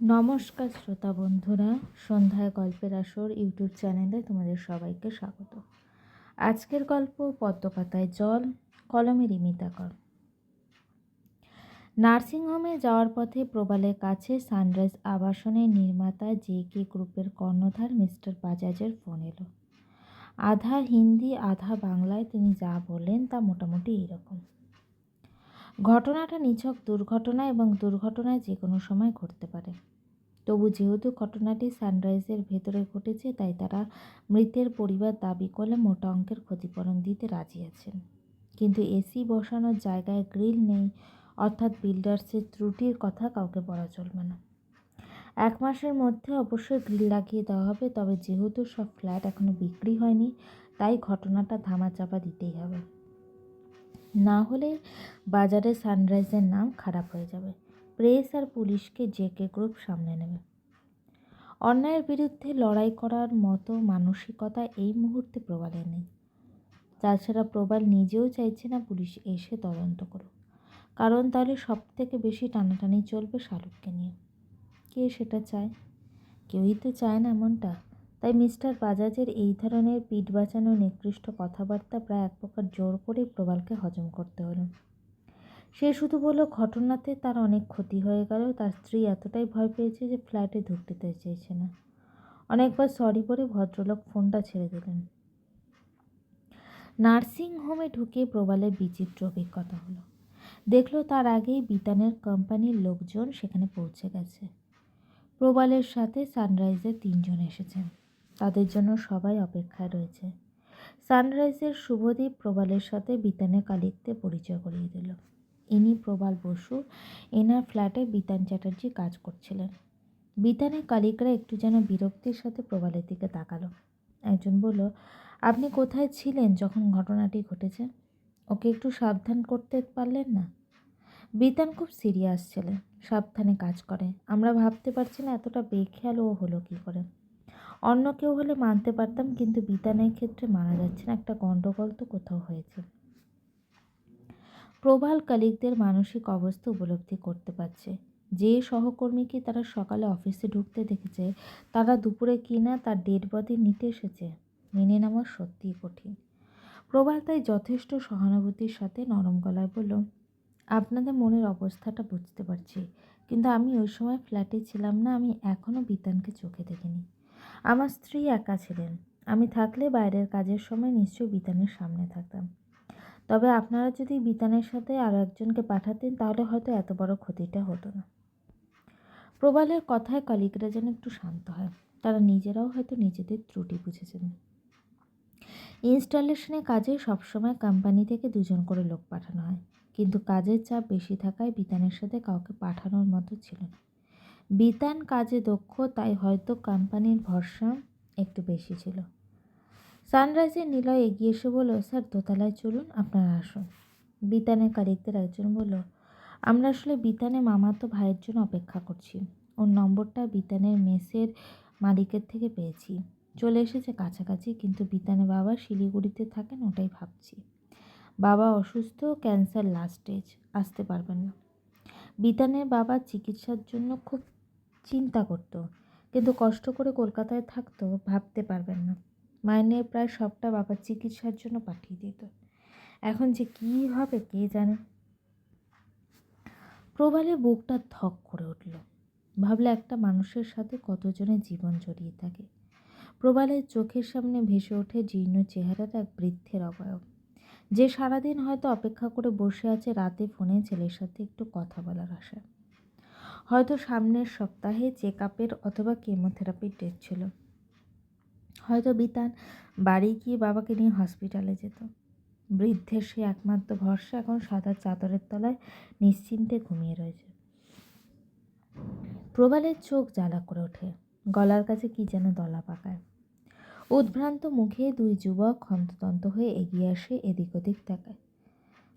নমস্কার শ্রোতা বন্ধুরা, সন্ধ্যায় গল্পের আসর ইউটিউব চ্যানেলে তোমাদের সবাইকে স্বাগত। আজকের গল্প পদ্মপাতায় জল, কলমে কলমের ইমিতাকর নার্সিংহোমে যাওয়ার পথে প্রবালের কাছে সানরাইজ আবাসনের নির্মাতা জে কে গ্রুপের কর্ণধার মিস্টার বাজাজের ফোন এলো। আধা হিন্দি, আধা বাংলায় তিনি যা বললেন তা মোটামুটি এইরকম। ঘটনাটা নিছক দুর্ঘটনা এবং দুর্ঘটনায় যে কোনো সময় ঘটতে পারে। তবু যেহেতু ঘটনাটি সানরাইজের ভেতরে ঘটেছে, তাই তারা মৃতের পরিবার দাবি করলে মোটা অঙ্কের ক্ষতিপূরণ দিতে রাজি আছেন। কিন্তু এসি বসানোর জায়গায় গ্রিল নেই, অর্থাৎ বিল্ডার্সের ত্রুটির কথা কাউকে বলা চলবে না। এক মাসের মধ্যে অবশ্যই গ্রিল লাগিয়ে দেওয়া হবে, তবে যেহেতু সব ফ্ল্যাট এখনও বিক্রি হয়নি, তাই ঘটনাটা ধামাচাপা দিতেই হবে। না হলে বাজারে সানরাইজের নাম খারাপ হয়ে যাবে। প্রেস আর পুলিশকে জেকে গ্রুপ সামনে নেবে। অন্যায়ের বিরুদ্ধে লড়াই করার মতো মানসিকতা এই মুহূর্তে প্রবালে নেই। তাছাড়া প্রবাল নিজেও চাইছে না পুলিশ এসে তদন্ত করুক। কারণ তাহলে সব থেকে বেশি টানাটানি চলবে শালুককে নিয়ে। কে সেটা চায়? কেউই তো চায় না এমনটা। তাই মিস্টার বাজাজের এই ধরনের পিঠ বাঁচানো নিকৃষ্ট কথাবার্তা প্রায় এক প্রকার জোর করে প্রবালকে হজম করতে হলো। সে শুধু বলল, ঘটনাতে তার অনেক ক্ষতি হয়ে গেল। তার স্ত্রী এতটাই ভয় পেয়েছে যে ফ্ল্যাটে ঢুকতে চাইছে না। অনেকবার সরি বলে ভদ্রলোক ফোনটা ছেড়ে দিলেন। নার্সিং হোমে ঢুকে প্রবালের বিচিত্র অভিজ্ঞতা হলো। দেখল তার আগেই বিতানের কোম্পানির লোকজন সেখানে পৌঁছে গেছে। প্রবালের সাথে সানরাইজের তিনজন এসেছেন। তাদের জন্য সবাই অপেক্ষায় রয়েছে। সানরাইজের শুভদীপ প্রবালের সাথে বিতানে কালিকতে পরিচয় করিয়ে দিল। ইনি প্রবাল বসু, এনার ফ্ল্যাটে বিতান চ্যাটার্জি কাজ করছিলেন। বিতানে কালিকরা একটু যেন বিরক্তির সাথে প্রবালের দিকে তাকালো। একজন বলল, আপনি কোথায় ছিলেন যখন ঘটনাটি ঘটেছে? ওকে একটু সাবধান করতে পারলেন না? বিতান খুব সিরিয়াস ছিলেন, সাবধানে কাজ করে। আমরা ভাবতে পারছি না এতটা বেখেয়াল ও হলো কী করে? অন্য কেউ হলে মানতে পারতাম, কিন্তু বিতানের ক্ষেত্রে মানা যাচ্ছে না। একটা গণ্ডগোল তো কোথাও হয়েছে। প্রবাল কালিকদের মানসিক অবস্থা উপলব্ধি করতে পারছে। যে সহকর্মীকে তারা সকালে অফিসে ঢুকতে দেখেছে, তারা দুপুরে কিনা তার ডেড বডি নিতে এসেছে, মেনে নেওয়া সত্যিই কঠিন। প্রবাল তাই যথেষ্ট সহানুভূতির সাথে নরম গলায় বলল, আপনাদের মনের অবস্থাটা বুঝতে পারছি, কিন্তু আমি ওই সময় ফ্ল্যাটে ছিলাম না, আমি এখনও বিতানকে চোখে দেখিনি। আমার স্ত্রী একা ছিলেন। আমি থাকলে বাইরের কাজের সময় নিশ্চয়ই বিতানের সামনে থাকতাম। তবে আপনারা যদি বিতানের সাথে আরও একজনকে পাঠাতেন, তাহলে হয়তো এত বড় ক্ষতিটা হতো না। প্রবালের কথায় কালিকরা যেন একটু শান্ত হয়। তারা নিজেরাও হয়তো নিজেদের ত্রুটি বুঝেছেন। ইনস্টলেশনে কাজে সবসময় কোম্পানি থেকে দুজন করে লোক পাঠানো হয়। কিন্তু কাজের চাপ বেশি থাকায় বিতানের সাথে কাউকে পাঠানোর মতো ছিল না। বিতান কাজে দক্ষ, তাই হয়তো কোম্পানির ভরসা একটু বেশি ছিল। সানরাইজের নিলয় এগিয়ে এসে বলল, স্যার, দোতলায় চলুন, আপনারা আসুন। বিতানের কারিকদের একজন বলল, আমরা আসলে বিতানে মামাতো ভাইয়ের জন্য অপেক্ষা করছি। ওর নম্বরটা বিতানের মেসের মালিকের থেকে পেয়েছি। চলে এসেছে কাছাকাছি, কিন্তু বিতানে বাবা শিলিগুড়িতে থাকেন, ওটাই ভাবছি। বাবা অসুস্থ, ক্যান্সার লাস্ট স্টেজ আসতে পারবেন না। বিতানের বাবা চিকিৎসার জন্য খুব চিন্তা করত। কিন্তু কষ্ট করে কলকাতায় থাকতো, ভাবতে পারবেন না। মাইনে প্রায় সবটা বাবার চিকিৎসার জন্য পাঠিয়ে দিত। এখন যে কী হবে কে জানে? প্রবালে বুকটা ধক করে উঠল। ভাবলে একটা মানুষের সাথে কতজনের জীবন জড়িয়ে থাকে। প্রবালের চোখের সামনে ভেসে ওঠে জীর্ণ চেহারাটা এক বৃদ্ধের অবয়ব। যে সারাদিন হয়তো অপেক্ষা করে বসে আছে, রাতে ফোনে ছেলের সাথে একটু কথা বলার আশা হয়তো সামনের সপ্তাহে চেক আপের অথবা কেমোথেরাপির ডেট ছিল। হয়তো বিতান বাড়ি গিয়ে বাবাকে নিয়ে হসপিটালে যেত। বৃদ্ধের সে একমাত্র ভরসা এখন সাদা চাদরের তলায় নিশ্চিন্তে ঘুমিয়ে রয়েছে। প্রবালের চোখ জ্বালা করে ওঠে। গলার কাছে কি যেন দলা পাকায়। উদ্ভ্রান্ত মুখে দুই যুবক হন্ততন্ত হয়ে এগিয়ে আসে এদিক ওদিক তাকায়।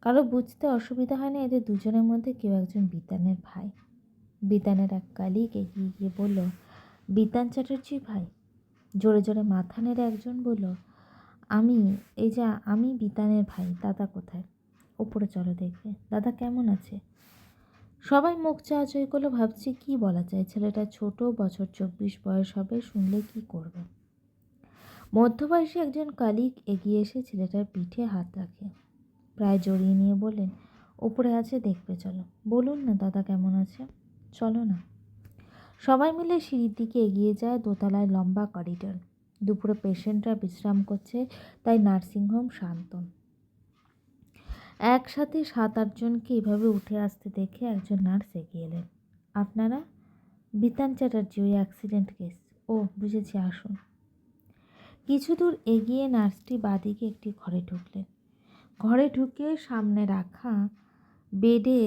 কারও বুঝতে অসুবিধা হয় না এদের দুজনের মধ্যে কেউ একজন বিতানের ভাই। বিতানের এক কালিক এগিয়ে গিয়ে বলল বিতান চ্যাটার্জি ভাই। জোরে জোরে মাথা একজন বলল, আমি, এই যে, আমি বিতানের ভাই, দাদা কোথায়? ওপরে চলো দেখবে। দাদা কেমন আছে? সবাই মুখ চাওয়াচই করল, ভাবছি কি বলা যায়, ছেলেটা ছোট, বছর চব্বিশ বয়স হবে, শুনলে কি করবে? মধ্যবয়সী একজন কালিক এগিয়ে এসে ছেলেটার পিঠে হাত রাখে। প্রায় জড়িয়ে নিয়ে বললেন, ওপরে আছে, দেখবে, চলো। বলুন না, দাদা কেমন আছে? চলো না। সবাই মিলে সিঁড়ির দিকে এগিয়ে যায় দোতলায় লম্বা করিডোর। দুপুরে পেশেন্টরা বিশ্রাম করছে, তাই নার্সিংহোম শান্তন একসাথে সাত আটজনকে এভাবে উঠে আসতে দেখে একজন নার্স এগিয়ে এলেন। আপনারা? বিতান চ্যাটার্জি, ওই অ্যাক্সিডেন্ট কেস ও, বুঝেছি, আসুন। কিছু দূর এগিয়ে নার্সটি বাদিকে একটি ঘরে ঢুকলেন। ঘরে ঢুকে সামনে রাখা বেডে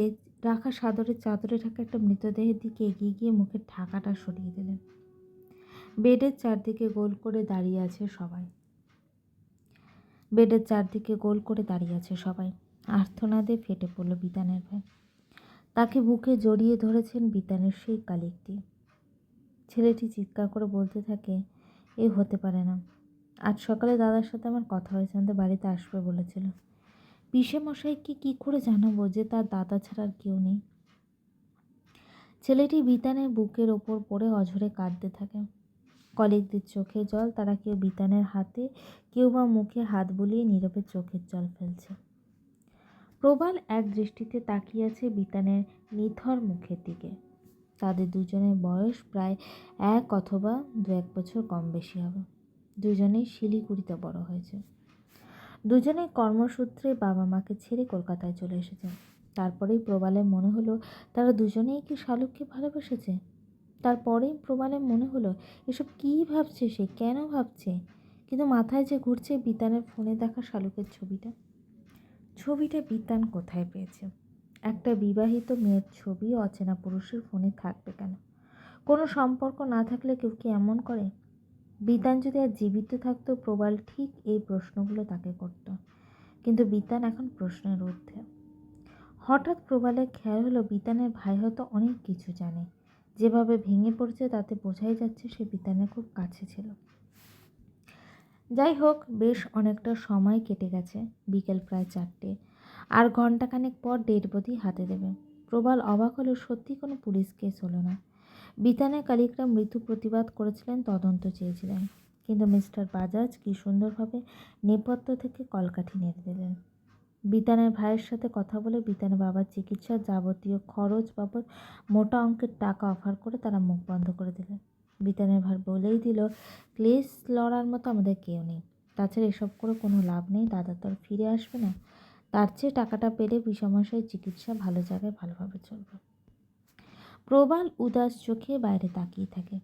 রাখা সাদরের চাদরে ঢাকা একটা মৃতদেহের দিকে এগিয়ে গিয়ে মুখের ঢাকাটা সরিয়ে দিলেন। বেডের চারদিকে গোল করে দাঁড়িয়ে আছে সবাই। বেডের চারদিকে গোল করে দাঁড়িয়ে আছে সবাই। আর্থনাদে ফেটে পড়ল বিতানের ভাই তাকে বুকে জড়িয়ে ধরেছেন বিতানের সেই কালিকটি। ছেলেটি চিৎকার করে বলতে থাকে, এ হতে পারে না। আজ সকালে দাদার সাথে আমার কথা হয়েছে, আমাদের বাড়িতে আসবে, বলেছিল। মশাইকে কী করে জানাব যে তার দাদা ছাড়া আর কেউ নেই? ছেলেটি বিতানের বুকের ওপর পড়ে অঝরে কাঁদতে থাকে। কলিকদের চোখে জল, তারা কেউ বিতানের হাতে, কেউ বা মুখে হাত বুলিয়ে নীরবে চোখের জল ফেলছে। প্রবাল এক দৃষ্টিতে তাকিয়ে আছে বিতানের নিথর মুখের দিকে। তাদের দুজনের বয়স প্রায় এক অথবা দু এক বছর কম বেশি হবে। দুজনেই শিলিগুড়িতে বড় হয়েছে। দুজনেই কর্মসূত্রে বাবা মাকে ছেড়ে কলকাতায় চলে এসেছে তারপরেই প্রবালের মনে হলো, তারা দুজনেই কি শালুককে ভালোবেসেছে? তারপরেই প্রবালের মনে হলো, এসব কী ভাবছে সে, কেন ভাবছে? কিন্তু মাথায় যে ঘুরছে বিতানের ফোনে দেখা শালুকের ছবিটা। ছবিটা বিতান কোথায় পেয়েছে? একটা বিবাহিত মেয়ের ছবি অচেনা পুরুষের ফোনে থাকবে কেন? কোনো সম্পর্ক না থাকলে কেউ কি এমন করে? বিতান যদি আর জীবিত থাকতো, প্রবাল ঠিক এই প্রশ্নগুলো তাকে করত। কিন্তু বিতান এখন প্রশ্নের ঊর্ধ্বে। হঠাৎ প্রবালের খেয়াল হলো বিতানের ভাই হয়তো অনেক কিছু জানে। যেভাবে ভেঙে পড়ছে তাতে বোঝাই যাচ্ছে সে বিতানের খুব কাছে ছিল। যাই হোক, বেশ অনেকটা সময় কেটে গেছে, বিকেল প্রায় চারটে। আর ঘন্টাখানেক পর ডেড বডি হাতে দেবে। প্রবাল অবাক হলো, সত্যি কোনো পুলিশ কেস হলো না। বিতানের কালিকরা মৃত্যু প্রতিবাদ করেছিলেন, তদন্ত চেয়েছিলেন। কিন্তু মিস্টার বাজাজ কি সুন্দরভাবে নেপথ্য থেকে কলকাঠি নেড়ে দিলেন। বিতানের ভাইয়ের সাথে কথা বলে বিতানের বাবার চিকিৎসার যাবতীয় খরচ বাবদ মোটা অঙ্কের টাকা অফার করে তারা মুখ বন্ধ করে দিলেন। বিতানের ভাই বলেই দিল ক্লেস লড়ার মতো আমাদের কেউ নেই। তাছাড়া এসব করে কোনো লাভ নেই, দাদা তো আর ফিরে আসবে না। তার চেয়ে টাকাটা পেলে বিষমশায় চিকিৎসা ভালো জায়গায় ভালোভাবে চলবে। প্রবাল উদাস চোখে বাইরে তাকিয়ে থাকে।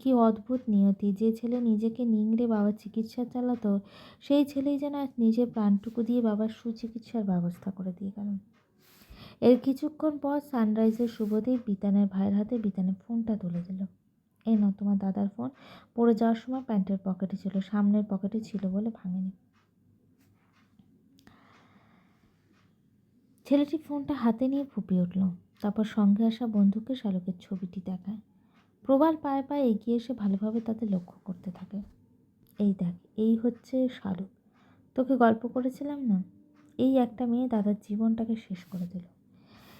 কি অদ্ভুত নিয়তি, যে ছেলে নিজেকে নিংড়ে বাবার চিকিৎসা চালাতো, সেই ছেলেই যেন আজ নিজের প্রাণটুকু দিয়ে বাবার সুচিকিৎসার ব্যবস্থা করে দিয়ে গেল। এর কিছুক্ষণ পর সানরাইজের শুভদেব বিতানের ভাইয়ের হাতে বিতানের ফোনটা তুলে দিল। এই ন তোমার দাদার ফোন। পড়ে যাওয়ার সময় প্যান্টের পকেটে ছিল, সামনের পকেটে ছিল বলে ভাঙেনি। ছেলেটি ফোনটা হাতে নিয়ে ফুপিয়ে উঠল। তারপর সঙ্গে আসা বন্ধুকে শালকের ছবিটি দেখায়। প্রবাল পায়ে পায়ে এগিয়ে এসে ভালোভাবে তাদের লক্ষ্য করতে থাকে। এই দেখ, এই হচ্ছে শালুক। তোকে গল্প করেছিলাম না? এই একটা মেয়ে দাদার জীবনটাকে শেষ করে দিল।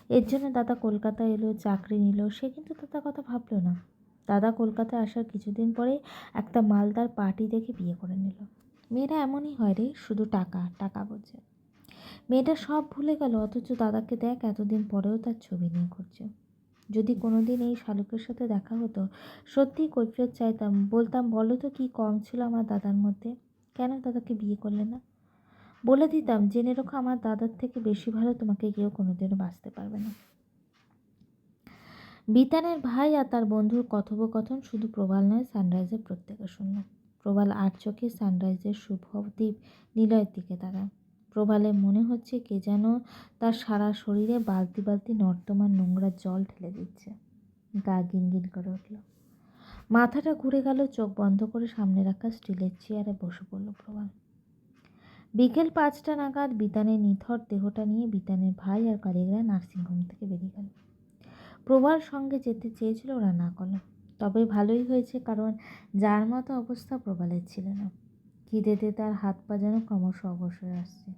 এর জন্য দাদা কলকাতা এলো, চাকরি নিল, সে কিন্তু দাদা কথা ভাবলো না। দাদা কলকাতায় আসার কিছুদিন পরে একটা মালদার পার্টি দেখে বিয়ে করে নিল। মেয়েরা এমনই হয় রে, শুধু টাকা টাকা বোঝে। মেয়েটা সব ভুলে গেল, অথচ দাদাকে দেখ এতদিন পরেও তার ছবি নিয়ে ঘুরছে। যদি কোনো দিন এই শালুকের সাথে দেখা হতো সত্যিই কৈফিয়ত চাইতাম। বলতাম, বলো তো কী কম ছিল আমার দাদার মধ্যে? কেন দাদাকে বিয়ে করলে না? বলে দিতাম, জেনে রেখো আমার দাদার থেকে বেশি ভালো তোমাকে কেউ কোনোদিনও বাঁচতে পারবে না। বিতানের ভাই আর তার বন্ধুর কথোপকথন শুধু প্রবাল নয়, সানরাইজের প্রত্যেকে শুনল। প্রবাল আর চোখে সানরাইজের শুভ দ্বীপ নিলয়ের দিকে তাকায়। প্রবালের মনে হচ্ছে কে যেন তার সারা শরীরে বালতি বালতি নর্দমার নোংরা জল ঢেলে দিচ্ছে। গা গিনগিন করে উঠল। মাথাটা ঘুরে গেল, চোখ বন্ধ করে সামনে রাখা স্টিলের চেয়ারে বসে পড়ল প্রবাল। বিকেল পাঁচটা নাগাদ বিতানের নিথর দেহটা নিয়ে বিতানের ভাই আর কালীগড়া নার্সিংহোম থেকে বেরিয়ে গেল। প্রবাল সঙ্গে যেতে চেয়েছিল ওরা না করল তবে ভালোই হয়েছে, কারণ যার মতো অবস্থা প্রবালের ছিল না। খিদেতে তার হাত পা যেন ক্রমশ অবসর আসছে।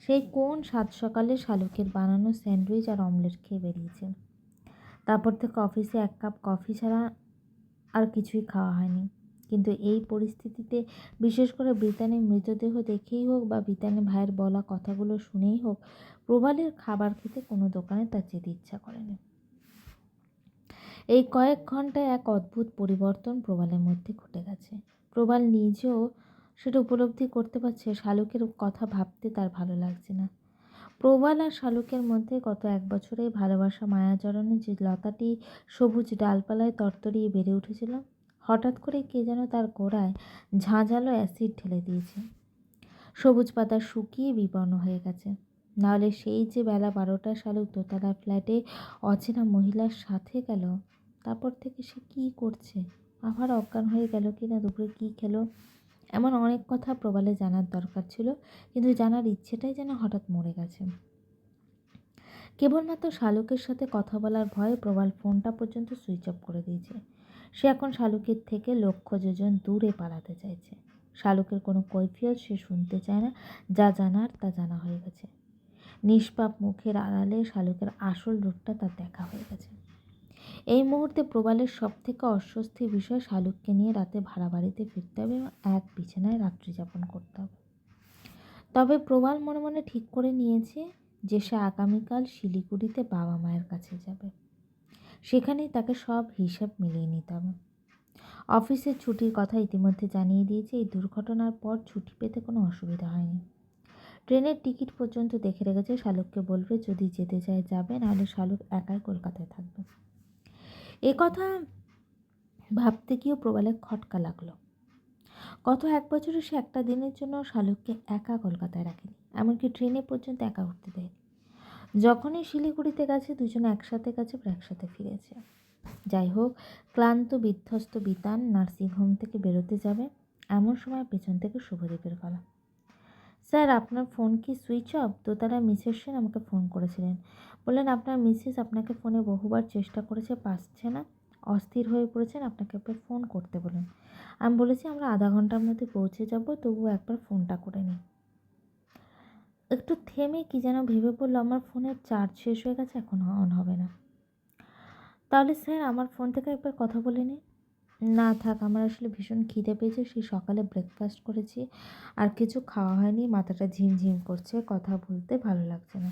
সেই কোন সাত সকালে শালুকের বানানো স্যান্ডউইচ আর অমলেট খেয়ে বেরিয়েছে। তারপর থেকে অফিসে এক কাপ কফি ছাড়া আর কিছুই খাওয়া হয়নি। কিন্তু এই পরিস্থিতিতে, বিশেষ করে বিতানের মৃতদেহ দেখেই হোক বা বিতানের ভাইয়ের বলা কথাগুলো শুনেই হোক, প্রবালের খাবার খেতে কোনো দোকানে তার যেতে ইচ্ছা করেনি এই কয়েক ঘন্টায় এক অদ্ভুত পরিবর্তন প্রবালের মধ্যে ঘটে গেছে। প্রবাল নিজেও সেটা উপলব্ধি করতে পারছে। শালুকের কথা ভাবতে তার ভালো লাগছে না। প্রবাল আর শালুকের মধ্যে গত এক বছরে ভালোবাসা মায়া জড়ানো যে লতাটি সবুজ ডালপালায় তরতরিয়ে বেড়ে উঠেছিল, হঠাৎ করে কে যেন তার গোড়ায় ঝাঁঝালো অ্যাসিড ঢেলে দিয়েছে। সবুজ পাতা শুকিয়ে বিপন্ন হয়ে গেছে। নাহলে সেই যে বেলা বারোটা শালুক দোতলা ফ্ল্যাটে অচেনা মহিলার সাথে গেল, তারপর থেকে সে কী করছে? আবার অজ্ঞান হয়ে গেল কি না দুপুরে কী খেলো? এমন অনেক কথা প্রবালে জানার দরকার ছিল, কিন্তু জানার ইচ্ছেটাই যেন হঠাৎ মরে গেছে। কেবলমাত্র শালুকের সাথে কথা বলার ভয়ে প্রবাল ফোনটা পর্যন্ত সুইচ অফ করে দিয়েছে। সে এখন শালুকের থেকে লক্ষ যোজন দূরে পালাতে চাইছে। শালুকের কোনো কৈফিয়ত সে শুনতে চায় না, যা জানার তা জানা হয়ে গেছে। নিষ্পাপ মুখের আড়ালে শালুকের আসল রূপটা তার দেখা হয়ে গেছে। এই মুহূর্তে প্রবালের সব থেকে অস্বস্তির বিষয় শালুককে নিয়ে রাতে ভাড়া বাড়িতে ফিরতে হবে এবং এক বিছানায় রাত্রি যাপন করতে হবে। তবে প্রবাল মনে মনে ঠিক করে নিয়েছে যে সে আগামীকাল শিলিগুড়িতে বাবা মায়ের কাছে যাবে। সেখানেই তাকে সব হিসাব মিলিয়ে নিতে হবে। অফিসের ছুটির কথা ইতিমধ্যে জানিয়ে দিয়েছে, এই দুর্ঘটনার পর ছুটি পেতে কোনো অসুবিধা হয়নি। ট্রেনের টিকিট পর্যন্ত দেখে রেখেছে শালুককে বলবে, যদি যেতে চায় যাবে, নাহলে শালুক একাই কলকাতায় থাকবে। এ কথা ভাবতে গিয়েও প্রবালের খটকা লাগল। গত এক বছরে সে একটা দিনের জন্য শালুককে একা কলকাতায় রাখেনি, এমনকি ট্রেনে পর্যন্ত একা উঠতে দেয়নি। যখনই শিলিগুড়িতে গেছে, দুজনে একসাথে গেছে একসাথে ফিরেছে। যাই হোক, ক্লান্ত, বিধ্বস্ত, বিতান নার্সিংহোম থেকে বেরোতে যাবে, এমন সময় পেছন থেকে শুভদীপের গলা। স্যার, আপনার ফোন কি সুইচ অফ? দোতারা মিসেস সেন আমাকে ফোন করেছিলেন। বললেন, আপনার মিসেস আপনাকে ফোনে বহুবার চেষ্টা করেছে পাচ্ছে না। অস্থির হয়ে পড়েছেন, আপনাকে একবার ফোন করতে বলেন। আমি বলেছি, আমরা আধা ঘণ্টার মধ্যে পৌঁছে যাব, তবুও একবার ফোনটা করে নিই একটু থেমে কি যেন ভেবে পড়ল আমার ফোনের চার্জ শেষ হয়ে গেছে, এখন অন হবে না। তাহলে স্যার, আমার ফোন থেকে একবার কথা বলে নিন। না থাক, আমার আসলে ভীষণ খিদে পেয়েছে, সেই সকালে ব্রেকফাস্ট করেছি। আর কিছু খাওয়া হয়নি, মাথাটা ঝিমঝিম করছে, কথা বলতে ভালো লাগছে না।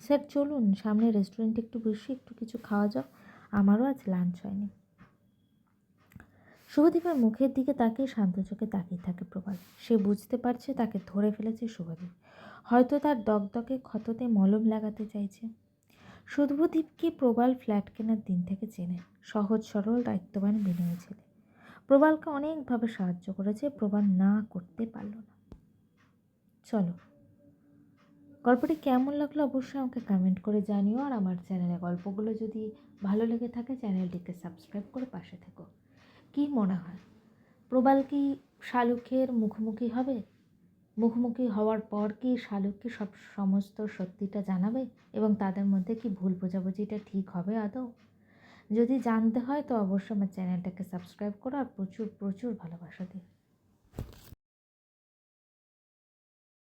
স্যার, চলুন, সামনে রেস্টুরেন্টে একটু বসি, একটু কিছু খাওয়া যাক। আমারও আজ লাঞ্চ হয়নি। শুভদীপের মুখের দিকে তাকিয়ে শান্ত চোখে তাকিয়ে থাকে প্রবাল। সে বুঝতে পারছে, তাকে ধরে ফেলেছে শুভদীপ। হয়তো তার দগদগে ক্ষততে মলম লাগাতে চাইছে। শুভদীপকে প্রবাল ফ্ল্যাট কেনার দিন থেকে চেনে। সহজ, সরল, দায়িত্ববান বিনয়ী ছেলে। প্রবালকে অনেকভাবে সাহায্য করেছে, প্রবাল না করতে পারল না। চলো। গল্পটি কেমন লাগল অবশ্যই আমাকে কমেন্ট করে জানিও, আর আমার চ্যানেলে গল্পগুলো যদি ভালো লেগে থাকে চ্যানেলটিকে সাবস্ক্রাইব করে পাশে থেকো। কী মনে হয়? প্রবাল কি শালুখের মুখোমুখি হবে? মুখোমুখি হওয়ার পর কি শালুককে সব সমস্ত সত্যিটা জানাবে এবং তাদের মধ্যে কি ভুল বোঝাবুঝিটা ঠিক হবে আদৌ? যদি জানতে হয় তো অবশ্যই আমার চ্যানেলটাকে সাবস্ক্রাইব করো আর প্রচুর প্রচুর ভালোবাসা দিও।